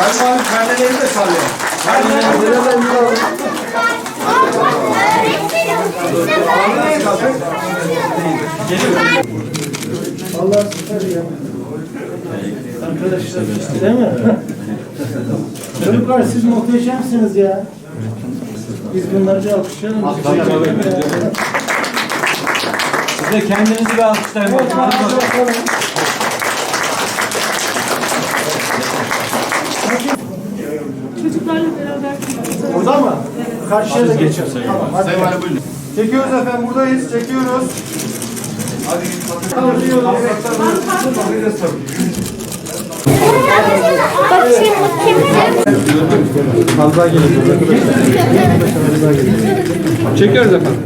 Sayın Valim karneleri de sallıyor. Karneleri kalkın. Allah süper ya. Arkadaşlar değil mi? Çocuklar siz muhteşemsiniz ya. Biz bunları bir alkışlayalım. Siz de kendinizi bir alkışlayın. Evet, hadi bakalım. Çocuklarla beraber Burada mı? Karşıya da geçelim. Tamam, hadi. Çekiyoruz efendim, buradayız. Çekiyoruz. Bakayım bakayım. Çekiyoruz efendim.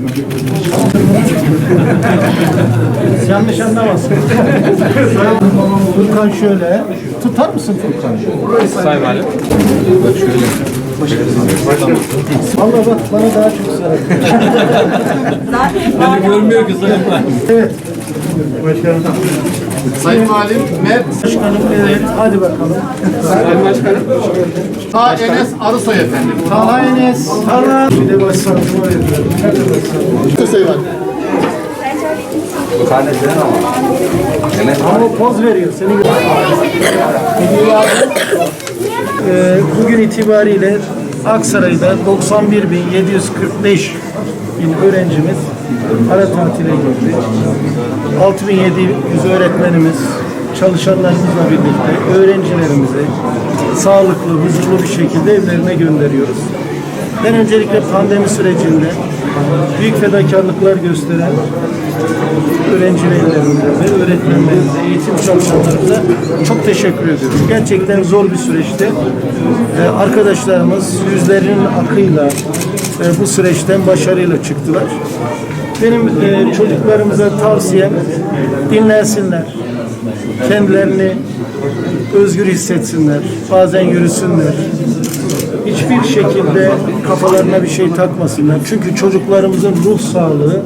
Yanlış anlamasın. Furkan şöyle. Tutar mısın Furkan? Sayın Valim. Vallahi bak bana daha çok sarar. Beni görmüyor ki Sayın Valim. Evet. Sayın Valim, Mert Başkanım evet. Hadi bakalım. Sayın Başkanım. Ta Enes Arısoy efendim. Taha Enes. Taha. Bir de başsavcıma veriyorum. Nerede başsavcım? Sayın Valim. Ama o poz veriyor. Seni Ee, bugün itibariyle Aksaray'da 91.745 bin öğrencimiz ara tatile girdi. 6700 öğretmenimiz, çalışanlarımızla birlikte öğrencilerimizi sağlıklı, huzurlu bir şekilde evlerine gönderiyoruz. Ben öncelikle pandemi sürecinde büyük fedakarlıklar gösteren öğrenci velilerimize ve öğretmenlerimize, eğitim çalışanlarımıza çok teşekkür ediyorum. Gerçekten zor bir süreçte e, arkadaşlarımız yüzlerinin akıyla e, bu süreçten başarıyla çıktılar. Benim e, çocuklarımıza tavsiyem dinlensinler, kendilerini özgür hissetsinler, bazen yürüsünler, hiçbir şekilde kafalarına bir şey takmasınlar. Çünkü çocuklarımızın ruh sağlığı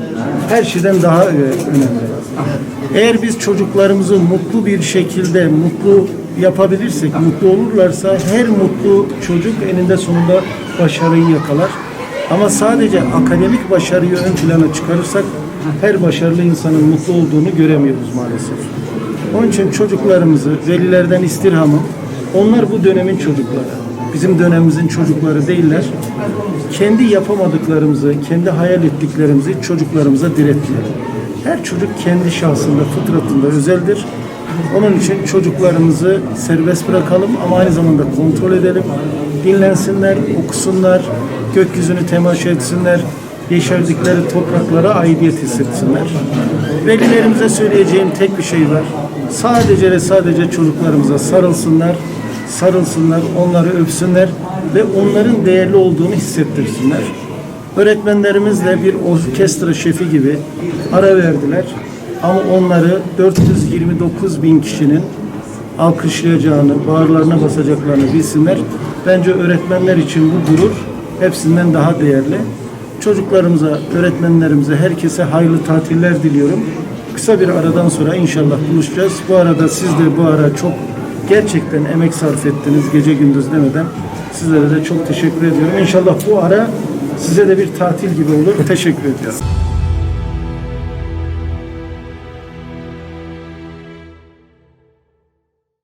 her şeyden daha e, önemli. Eğer biz çocuklarımızı mutlu bir şekilde mutlu yapabilirsek, mutlu olurlarsa her mutlu çocuk eninde sonunda başarıyı yakalar. Ama sadece akademik başarıyı ön plana çıkarırsak her başarılı insanın mutlu olduğunu göremiyoruz maalesef. Onun için çocuklarımızı, velilerden istirhamım, onlar bu dönemin çocukları. Bizim dönemimizin çocukları değiller. Kendi yapamadıklarımızı, kendi hayal ettiklerimizi çocuklarımıza direttiler. Her çocuk kendi şahsında, fıtratında özeldir. Onun için çocuklarımızı serbest bırakalım ama aynı zamanda kontrol edelim. Dinlensinler, okusunlar, gökyüzünü temaşa etsinler, yeşerdikleri topraklara aidiyet hissetsinler. Velilerimize söyleyeceğim tek bir şey var. Sadece ve sadece çocuklarımıza sarılsınlar, sarılsınlar, onları öpsünler ve onların değerli olduğunu hissettirsinler. Öğretmenlerimizle bir orkestra şefi gibi ara verdiler. Ama onları 429 bin kişinin alkışlayacağını, bağırlarına basacaklarını bilsinler. Bence öğretmenler için bu gurur hepsinden daha değerli. Çocuklarımıza, öğretmenlerimize, herkese hayırlı tatiller diliyorum. Kısa bir aradan sonra inşallah buluşacağız. Bu arada siz de bu ara çok gerçekten emek sarf ettiniz gece gündüz demeden. Sizlere de çok teşekkür ediyorum. İnşallah bu ara size de bir tatil gibi olur. Teşekkür ediyorum.